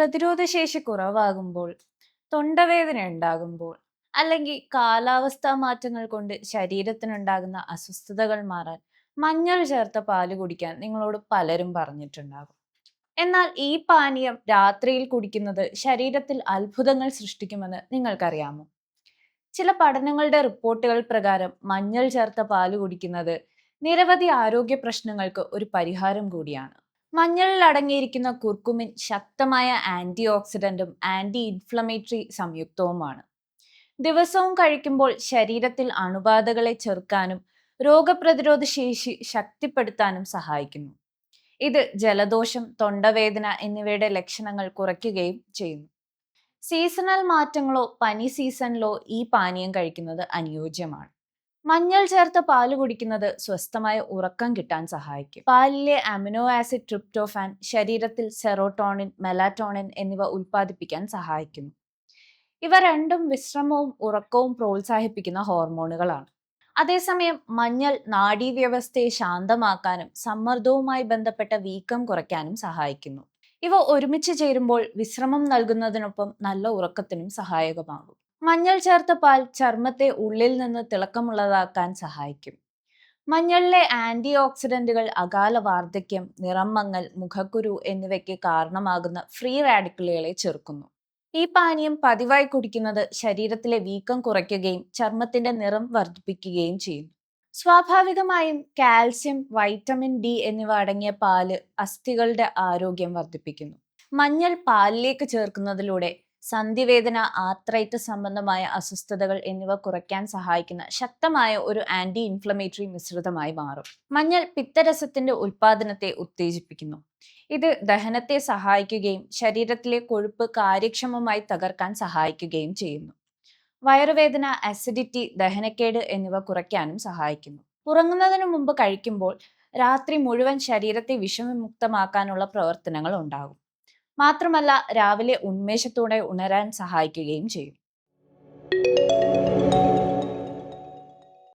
പ്രതിരോധശേഷി കുറവാകുമ്പോൾ തൊണ്ടവേദന ഉണ്ടാകുമ്പോൾ അല്ലെങ്കിൽ കാലാവസ്ഥാ മാറ്റങ്ങൾ കൊണ്ട് ശരീരത്തിനുണ്ടാകുന്ന അസ്വസ്ഥതകൾ മാറാൻ മഞ്ഞൾ ചേർത്ത പാൽ കുടിക്കാൻ നിങ്ങളോട് പലരും പറഞ്ഞിട്ടുണ്ടാകും. എന്നാൽ ഈ പാനീയം രാത്രിയിൽ കുടിക്കുന്നത് ശരീരത്തിൽ അത്ഭുതങ്ങൾ സൃഷ്ടിക്കുമെന്ന് നിങ്ങൾക്കറിയാമോ? ചില പഠനങ്ങളുടെ റിപ്പോർട്ടുകൾ പ്രകാരം മഞ്ഞൾ ചേർത്ത പാൽ കുടിക്കുന്നത് നിരവധി ആരോഗ്യ പ്രശ്നങ്ങൾക്ക് ഒരു പരിഹാരം കൂടിയാണ്. മഞ്ഞളിൽ അടങ്ങിയിരിക്കുന്ന കുർക്കുമിൻ ശക്തമായ ആന്റി ഓക്സിഡന്റും ആന്റി ഇൻഫ്ലമേറ്ററി സംയുക്തവുമാണ്. ദിവസവും കഴിക്കുമ്പോൾ ശരീരത്തിൽ അണുബാധകളെ ചെറുക്കാനും രോഗപ്രതിരോധ ശേഷി ശക്തിപ്പെടുത്താനും സഹായിക്കുന്നു. ഇത് ജലദോഷം തൊണ്ടവേദന എന്നിവയുടെ ലക്ഷണങ്ങൾ കുറയ്ക്കുകയും ചെയ്യുന്നു. സീസണൽ മാറ്റങ്ങളോ പനി സീസണിലോ ഈ പാനീയം കഴിക്കുന്നത് അനുയോജ്യമാണ്. മഞ്ഞൾ ചേർത്ത പാൽ കുടിക്കുന്നത് സ്വസ്ഥമായ ഉറക്കം കിട്ടാൻ സഹായിക്കും. പാലിലെ അമിനോ ആസിഡ് ട്രിപ്റ്റോഫാൻ ശരീരത്തിൽ സെറോട്ടോണിൻ മെലാറ്റോണിൻ എന്നിവ ഉൽപ്പാദിപ്പിക്കാൻ സഹായിക്കുന്നു. ഇവ രണ്ടും വിശ്രമവും ഉറക്കവും പ്രോത്സാഹിപ്പിക്കുന്ന ഹോർമോണുകളാണ്. അതേസമയം മഞ്ഞൾ നാഡീവ്യവസ്ഥയെ ശാന്തമാക്കാനും സമ്മർദ്ദവുമായി ബന്ധപ്പെട്ട വീക്കം കുറയ്ക്കാനും സഹായിക്കുന്നു. ഇവ ഒരുമിച്ച് ചേരുമ്പോൾ വിശ്രമം നൽകുന്നതിനൊപ്പം നല്ല ഉറക്കത്തിനും സഹായകമാകും. മഞ്ഞൾ ചേർത്ത പാൽ ചർമ്മത്തെ ഉള്ളിൽ നിന്ന് തിളക്കമുള്ളതാക്കാൻ സഹായിക്കും. മഞ്ഞളിലെ ആന്റി ഓക്സിഡന്റുകൾ അകാല വാർദ്ധക്യം നിറം മങ്ങൽ മുഖക്കുരു എന്നിവയ്ക്ക് കാരണമാകുന്ന ഫ്രീ റാഡിക്കലുകളെ ചെറുക്കുന്നു. ഈ പാനീയം പതിവായി കുടിക്കുന്നത് ശരീരത്തിലെ വീക്കം കുറയ്ക്കുകയും ചർമ്മത്തിന്റെ നിറം വർദ്ധിപ്പിക്കുകയും ചെയ്യും സ്വാഭാവികമായും കാൽസ്യം വൈറ്റമിൻ ഡി എന്നിവ അടങ്ങിയ പാൽ അസ്ഥികളുടെ ആരോഗ്യം വർദ്ധിപ്പിക്കുന്നു. മഞ്ഞൾ പാലിലേക്ക് ചേർക്കുന്നതിലൂടെ സന്ധിവേദന ആത്രൈറ്റ് സംബന്ധമായ അസ്വസ്ഥതകൾ എന്നിവ കുറയ്ക്കാൻ സഹായിക്കുന്ന ശക്തമായ ഒരു ആന്റി ഇൻഫ്ലമേറ്ററി മിശ്രിതമായി മാറും. മഞ്ഞൾ പിത്തരസത്തിന്റെ ഉൽപാദനത്തെ ഉത്തേജിപ്പിക്കുന്നു. ഇത് ദഹനത്തെ സഹായിക്കുകയും ശരീരത്തിലെ കൊഴുപ്പ് കാര്യക്ഷമമായി തകർക്കാൻ സഹായിക്കുകയും ചെയ്യുന്നു. വയറുവേദന അസിഡിറ്റി ദഹനക്കേട് എന്നിവ കുറയ്ക്കാനും സഹായിക്കുന്നു. ഉറങ്ങുന്നതിന് മുമ്പ് കഴിക്കുമ്പോൾ രാത്രി മുഴുവൻ ശരീരത്തെ വിഷമമുക്തമാക്കാനുള്ള പ്രവർത്തനങ്ങൾ ഉണ്ടാകും. മാത്രമല്ല രാവിലെ ഉന്മേഷത്തോടെ ഉണരാൻ സഹായിക്കുകയും ചെയ്യും.